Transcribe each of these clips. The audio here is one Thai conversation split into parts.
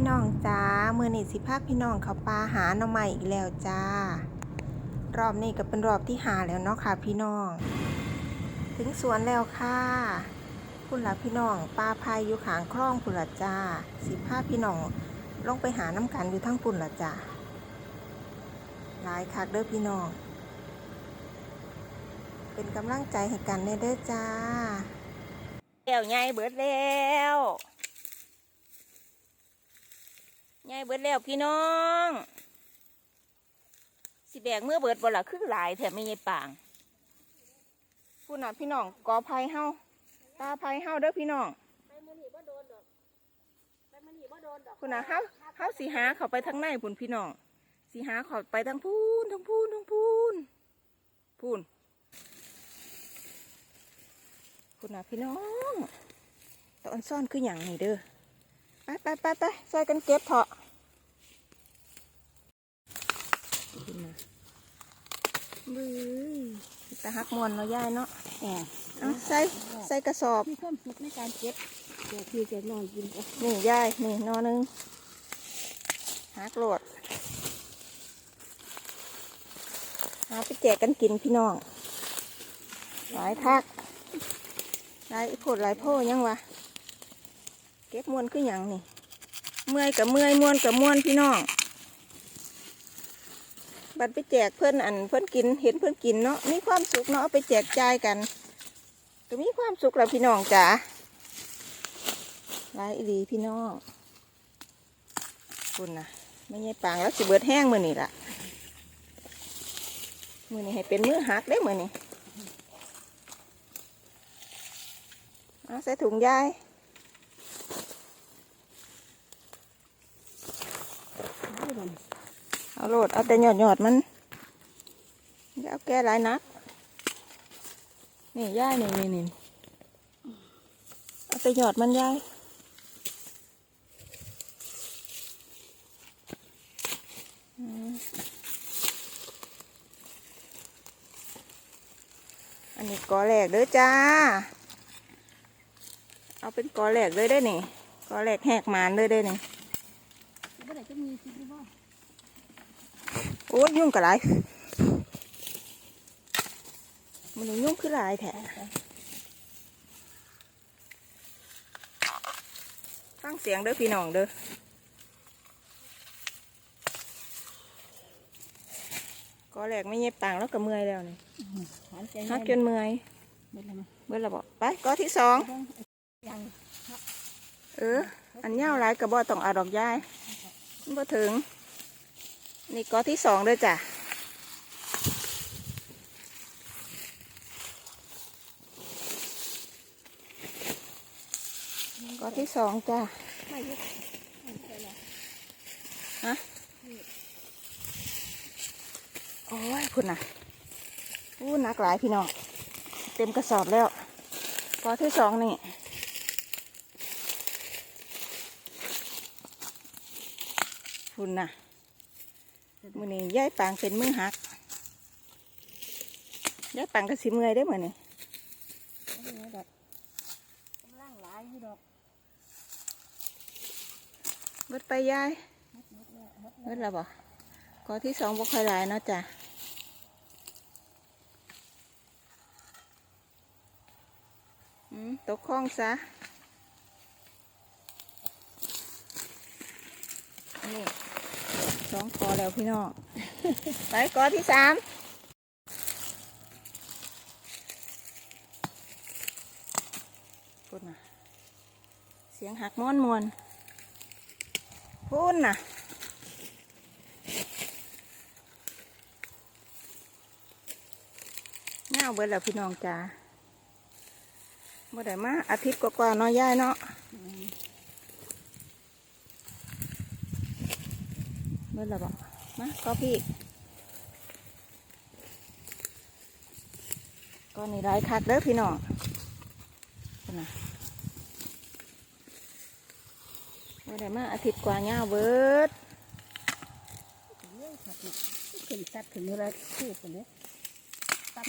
พี่น้องจ้ามือนี่สิภาพพี่น้องเขาปลาหาหน่อใหม่อีกแล้วจ้า รอบนี้ก็เป็นรอบที่หาแล้วเนาะค่ะ พี่น้อง ถึงสวนแล้วค่ะคุณล่ะพี่น้องปลาพายอยู่ขางคลองคุณละจ้า สิภาพพี่น้องลงไปหาน้ำกันอยู่ทั้งปุ่นละจ้าหลายคักเด้อพี่น้อง เป็นกำลังใจให้กันเด้อเด้อจ้าแล้วไงเบิดแล้ว ไงเบิดแล้วพี่น้อง สิแบกเมื่อเบิดบ่ล่ะคือหลายแถมไม่ใช่ปางพูดน่ะพี่น้องกอภัยเฮาตาภัยเฮาเด้อพี่น้องไปมันหีบ่โดนดอกไปมันหีบ่โดนดอกพูดน่ะเฮาเฮาสิหาเข้าไปทางในพุ่นพี่น้องสิหาเข้าไปทางพูนทางพูนทางพูนพูนพูดน่ะพี่น้องตอนซ่อนคืออย่างนี่เด้อไปไปไปไปใส่กันเก็บเถอะพูดน่ะ บื้อตาหักมวนเนาะยายเนาะแอบเอาใส่ใส่กระสอบ มีความสุขในการเก็บเดี๋ยวพี่จะนอนกินโอ้นี่ยายนี่นอหนึงหากโหลดหาไปแจกกันกินพี่น้อง หลายทักหลายโพดหลายโพยังวะเก็บมวนคืออย่างนี่ เมื่อยกับเมื่อยมวนกับมวนพี่น้อง บัดไปแจกเพื่อนอันเพื่อนกินเห็นเพื่อนกินเนาะมีความสุขเนาะไปแจกจ่ายกัน ก็มีความสุขแล้วพี่น้องจ๋าหลายอีพี่น้องคุณนะไม่ใช่ปางแล้วสิเบิดแห้งมือนี่ละมือนี่ให้เป็นมือหักได้มือนี่เอาใส่ถุงยายมัน เอาโหลดเอาแต่หยอดหยอดมันอย่าแก่หลายนัก นี่ยายนี่นี่นี่เอาแต่หยอดมันยายอันนี้กอแหลกเด้อจ้า เอาเป็นกอแหลกเลยได้นี่กอแหลกแหกมานเลยได้นี่ บ่ได้จะมีสิบ่ โอ้ยยุ่งกับไรมันยุ่งคือหลายแท้ฟังเสียงเด้อพี่น้องเด้อก็แหลกไม่เย็บปางแล้วก็เมื่อยแล้วนี่ฮักจนเมื่อยเบื่อและบอกไปก็ที่สองเอออันเนี้ยหลายกระบอกต้องเอาดอกย้ายมันบ่ถึง นี่ก็ที่สองเด้อจ้ะก็ที่สองจ้ะไม่ฮะโอ้ยคุณน่ะอู้นักหลายพี่น้อง เต็มกระสอบแล้วก็ที่สองนี่คุณน่ะ มือนี้ย้ายปางเป็นมือหักย้ายปางก็สิเมื่อยได้อมือนี้เอาไว้ดอกกำลังหลายอยู่ดอกเบิดไปย้ายเบิดแล้วบ่ก็ที่สองบ่ค่อยหลายเนาะจ้ะอืมตกคลองซะนี่ สองกอแล้วพี่น้อง ไปกอที่สามพูดนะเสียงหักม้อนมวนพูดนะเงาเบิดแล้วพี่น้องจ้าเมื่อไดมาอาทิตย์กว่าๆเนาะย่ายเนาะ เบิดแล้วบอกมาก็พี่ก็นี่ไรคักเด้อพี่น้องพูดนะเมื่อไดมาอาทิตย์กว่าเงาเบิดเรื่องสัตว์นี่ขึ้นสัตว์ขึ้นเมื่อไรคือกันเด้อ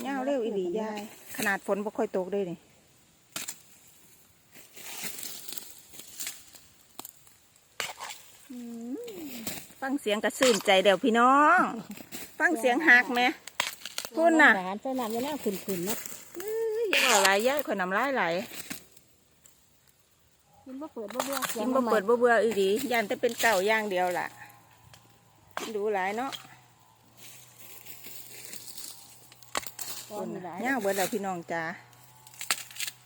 เงาเร็วอีหลียาย ขนาดฝนบ่ค่อยตกเลยนี่ ฟังเสียงกระซื่นใจเดี๋ยวพี่น้อง ฟังเสียงหักไหมพูดน่ะหวานใส่น้ำยาแนวขึ้นๆเนาะอยังเอาหลายย่ายคนน้ำลายไหลกินบ่เปิดบ่เบื่อกินบ่เปิดบ่เบื่ออีดียันแต่เป็นเก่าอย่างเดียวล่ะกินดูหลายเนาะก้อนหลายย่างเบิดแล้วพี่น้องจ้า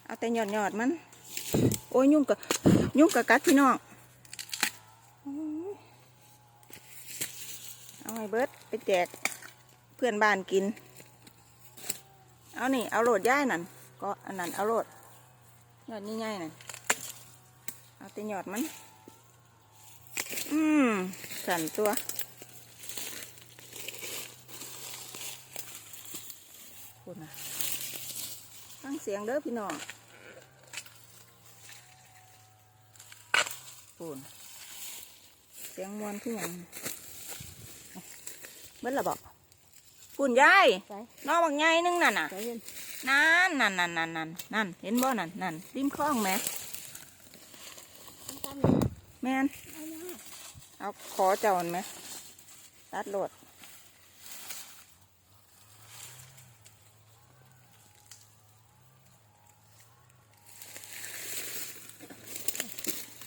เอาแต่ยอดยอดๆมัน โอ้ยยุ่งกับยุ่งกับกัดพี่น้องโอ้ย เอาให้เบิดไปแจกเพื่อนบ้านกิน เอานี่ เอาโหลดย่ายนั่นก็อันนั้นเอาโหลดยอดใหญ่ๆนั่นเอาแต่ยอดมัน อืมสั่นตัวคุณนะฟังเสียงเด้อพี่น้องปูนเสียงมวนที่ยัง บิ้ลละบอกปูนยายใส่น้องบางใหญ่นึงนั่นน่ะใส่เย็นนั่นนั่นนั่นนั่นนั่นนั่นเห็นบ่นั่นนั่นริมคลองไหมตามนี้แม่นเอายาเอาขอเจ้ามันไหมตัดโหลด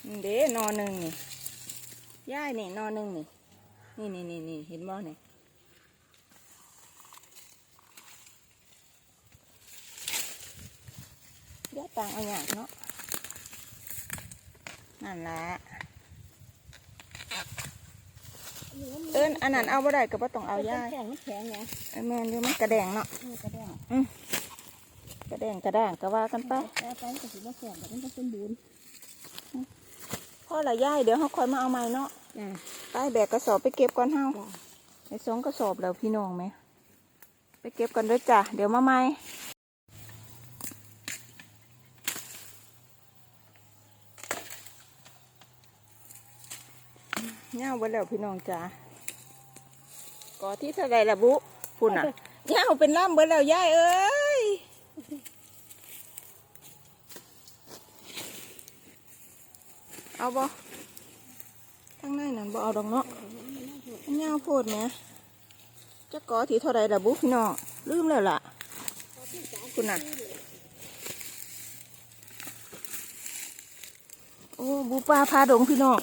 นี่เด้นอหนึ่งนี่ย่ายนี่นอหนึ่งนี่นี่นี่นี่นี่เห็นบ่นี่ย่ ตังเอาอย่างเนาะนั่นแหละเอิ้นอันนั้นเอาบ่ได้ก็บ่ต้องเอาย่ายแข็งมันแข็งไงเอ้ยแม่นอยู่มันกระแดงเนาะมันกระแดงกระแดงกระด้างก็ว่ากันไปแล้วไปมันก็สิบ่แข็งแต่มันก็สมบูรณ์พ่อละย่ายเดี๋ยวเฮาค่อยมาเอาใหม่เนาะจ้าไปแบกกระสอบไปเก็บก่อนเฮาไปสองกระสอบแล้วพี่น้องไหมไปเก็บกันด้วยจ้ะเดี๋ยวมาใหม่ ย่าไว้แล้วพี่น้องจ้ะก่อที่เท่าไรล่ะบุพุ่นอะย่าเป็นล่ามเบิดแล้วย่ายเอ้ยเอาบ่ทางในนั่นบ่เอาดอกเนาะมันยาวโพดแหมจะกอที่เท่าไรล่ะบุพี่น้องลืมแล้วล่ะคุณน่ะโอ้บูปลาพาดงพี่น้อง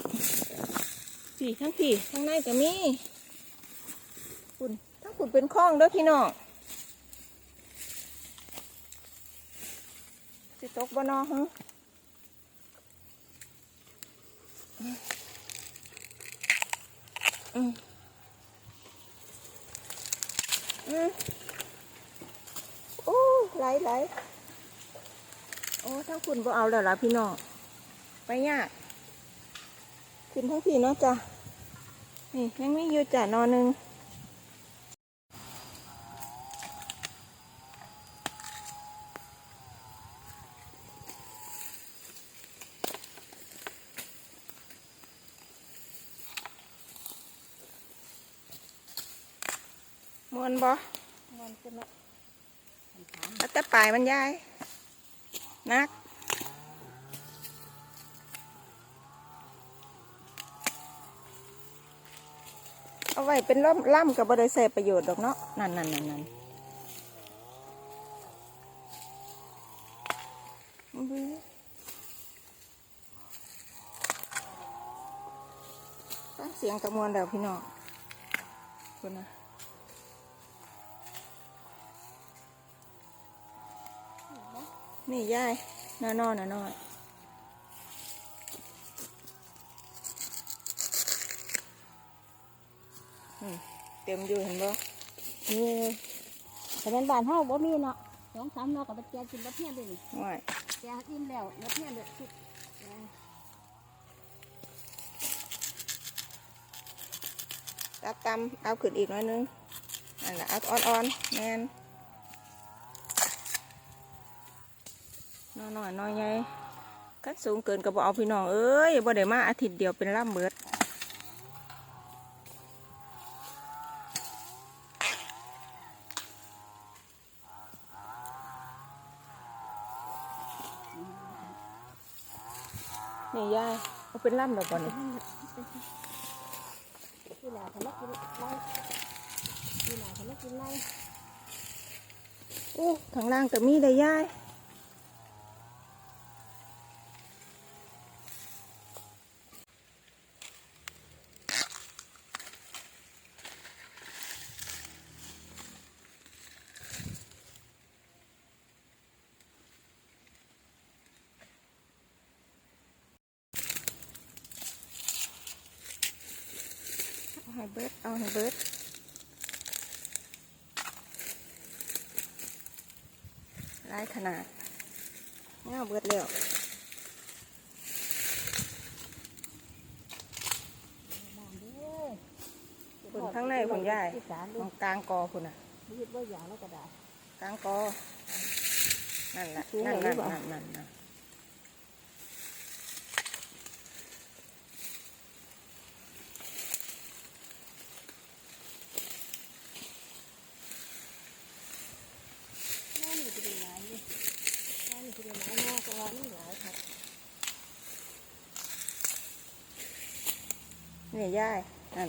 พี่ทั้งพี่ทั้งในก็มีคุณทั้งคุณเป็นคลองด้อพี่น้องสิตกบ่นอฮะอืมอืมโอ้ไหลไหลโอ้ทั้งคุณบ่เอาแล้วล่ะพี่น้องไปยาก ขึ้นทั้งพี่เนาะจ้ะนี่ยังมีอยู่จ้ะนอหนึ่งมวนบ่มันจะเนาะมันถามเอาแต่ปลายมันยายนัก เอา ไว้เป็นล่ำล่ำกับบริใส่ประโยชน์ดอกเนาะนั่นนั่นนั่นนั่นบื้งเสียงกระมวลแล้วพี่น้องคุณนะนี่ยายน้อนๆน้อยๆอืม เต็มอยู่เห็นบ่เออแต่เป็นบ้านเฮาบ่มีเนาะสองสามเนาะก็ไปแจกกินบ่เพียงเด้นี่ว่ายแจกอิ่มแล้วบ่เพียงเด้อสุดเออตับตำเอาขึ้นอีกหน้อยนึงนั่นแหละเอาอ่อนๆแมนน้อยๆน้อยใหญ่กันสูงเกินก็บ่เอาพี่น้องเอ้ยบ่ได้มาอาทิตย์เดียวเป็นล่ำเบิด นี่ยายเอาเป็นล่ำแล้วก่อนนี่านี่ข้างล่างก็มีได้ย่า เอาให้เบิดเอาให้เบิดหลายขนาดเงาเบิดแล้วบ้านเด้อคุณข้างในคุณยายที่สารตลูรกงกลางกอคุณน่ะยึดว่าอย่างแล้วก็ได้กลางกอนั่นแหละสูงนั่นหน่นั่อยนหรือเปล่านั่นนั่นนั่น น้านี่จะได้หลายเลยน้านี่จะได้หลายเนาะเพราะว่านี่หลายครับ นี่ยายนั่น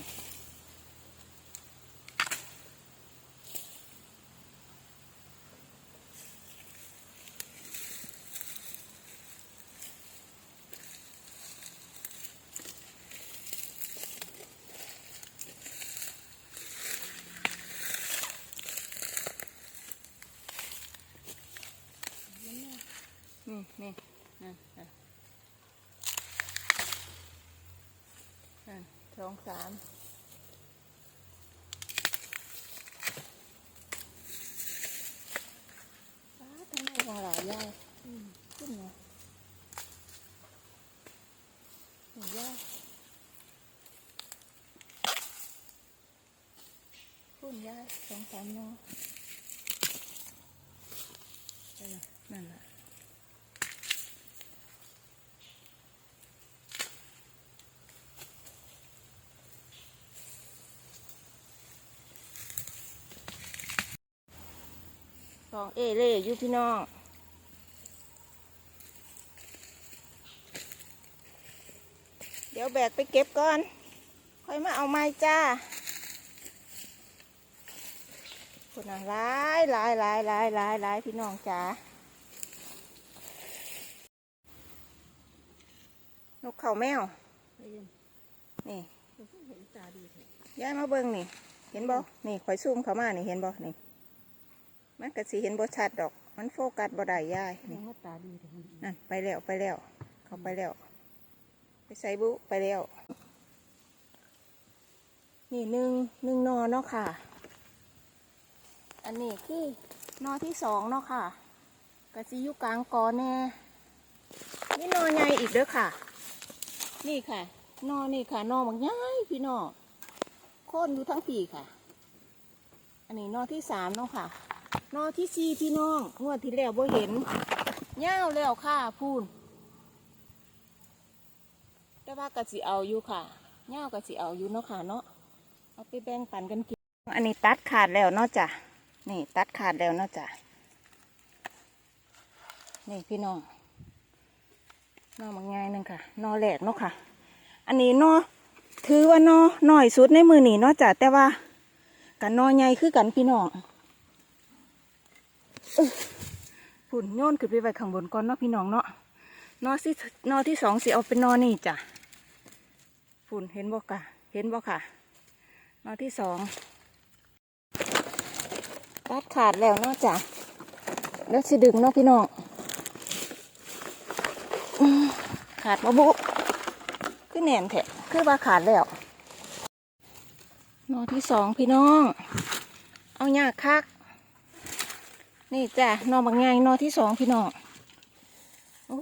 นี่นี่นั่นนั่นนั่น สองสามทำไมของหลายยายขึ้นไงหนูยายขึ้นยายสองสามนอนั่นน่ะนั่นแหละ องเอเล่อยู่พี่น้องเดี๋ยวแบกไปเก็บก่อน ค่อยมาเอาไม้จ้าคนน่ะหลายหลายหลายหลายหลายหลายพี่น้องจ้านกเขาแมวไปเรียนนี่เพิ่งเห็นตาดีเถอะย้ายมาเบิ่งนี่ เห็นบ่นี่ข่อยซูมเข้ามานี่เห็นบ่นี่ มันก็สิเห็นบ่ชัดดอก มันโฟกัสบ่ได้ยายยันี่งว่าตาดีเถอะนั่นไปแล้วไปแล้ว เขาไปแล้ว ไปใส่บุไปแล้ว นี่หนึ่งหนึ่งนอเนาะค่ะ อันนี้คือนอที่สองเนาะค่ะกะสิอยู่กลางกอแน่นี่นอใหญ่อีกเด้อค่ะ นี่ค่ะ นอนี่ค่ะ นอบักใหญ่พี่น้องโค่นอยู่ทั้งปีค่ะ อันนี้นอที่สามเนาะค่ะ นอที่สี่พี่น้องงวดที่แล้วบ่เห็นย่าวแล้วค่ะพูนแต่ว่ากะสิเอาอยู่ค่ะย่าวกะสิเอาอยู่เนาะค่ะเนาะเอาไปแบ่งปันกันกินอันนี้ตัดขาดแล้วเนาะจ้ะนี่ ตัดขาดแล้วเนาะจ้ะนี่พี่น้องนอบางไงหนึ่งค่ะนอแหลกเนาะค่ะ อันนี้นอถือว่านอหน่อยสุดในมือหนีเนาะจ้ะแต่ว่ากันนอใหญ่คือกันพี่น้อง ฝุ่นโยนขึ้นไปไว้ข้างบนก่อนเนาะพี่น้องเนาะนอที่นอที่สองสิเอาเป็นนอนี่จ้ะฝุ่นเห็นบ่กะเห็นบ่ค่ะนอที่สองตัดขาดแล้วเนาะจ้ะแล้วสิดึงเนาะพี่น้องขาดมาบุคือแน่นแท้คือว่าขาดแล้วนอที่สองพี่น้อง เอาหยาคัก นี่จ้ะนอบางไงนอที่สองพี่น้องโอ้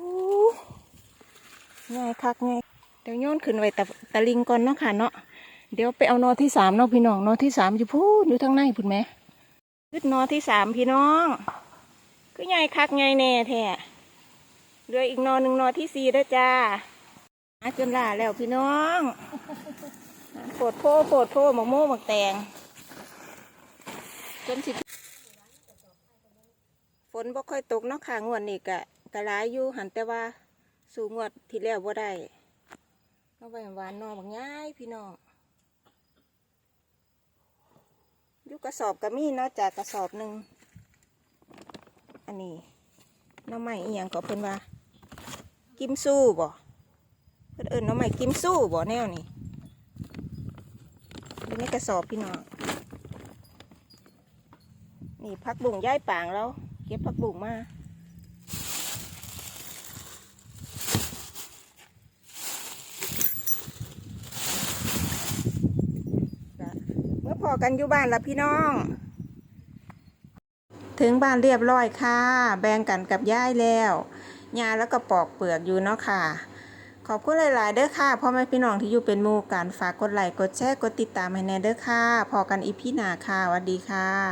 ไงคักไงเดี๋ยวโยนขึ้นไว้ตะตะลิงก่อนเนาะค่ะเนาะเดี๋ยวไปเอานอที่สามเนาะพี่น้องนอที่สามอยู่พูดอยู่ทางในพุ่นไหมขึ้นนอที่สามพี่น้องก็ไงคักไงแน่แท้เหลืออีกนอหนึ่งนอที่สี่แล้วจ้าอาจนล่าแล้วพี่น้องโปดโพโปดโพหมกโม่หมกแตงจนสิ นบ่ค่อยตกเนาะค่ะงวดนี้กะกะหลายอยู่หันแต่ว่าสู่งวดที่แล้วบ่ได้เอาไว้หวานนอบางง่ายพี่น้องยู่กระสอบก็มีเนาะจากกระสอบหนึ่งอันนี้น้องใหม่อียงก็เพิ่นว่า กิมสู้บ่เพิ่นเอิ้นหน้องใหม่กิมสู้บ่แนวนี้อยู่ในกระสอบพี่น้องนี่พักบุ่งย้ายปางแล้ว เก็บพักบุ่งมาเมื่อพอกันอยู่บ้านล้วพี่น้อง ถึงบ้านเรียบร้อยค่ะ แบ่งกันกับย่ายแล้วยาแล้วก็ปอกเปลือกอยู่เนาะค่ะ ขอบคุณหลาย ๆ เด้อค่ะพ่อแม่พี่น้องที่อยู่เป็นมู่กันฝากกดไลค์กดแชร์กดติดตามให้แน่เด้อค่ะ พอกันอีพีหน้าค่ะสวัสดีค่ะ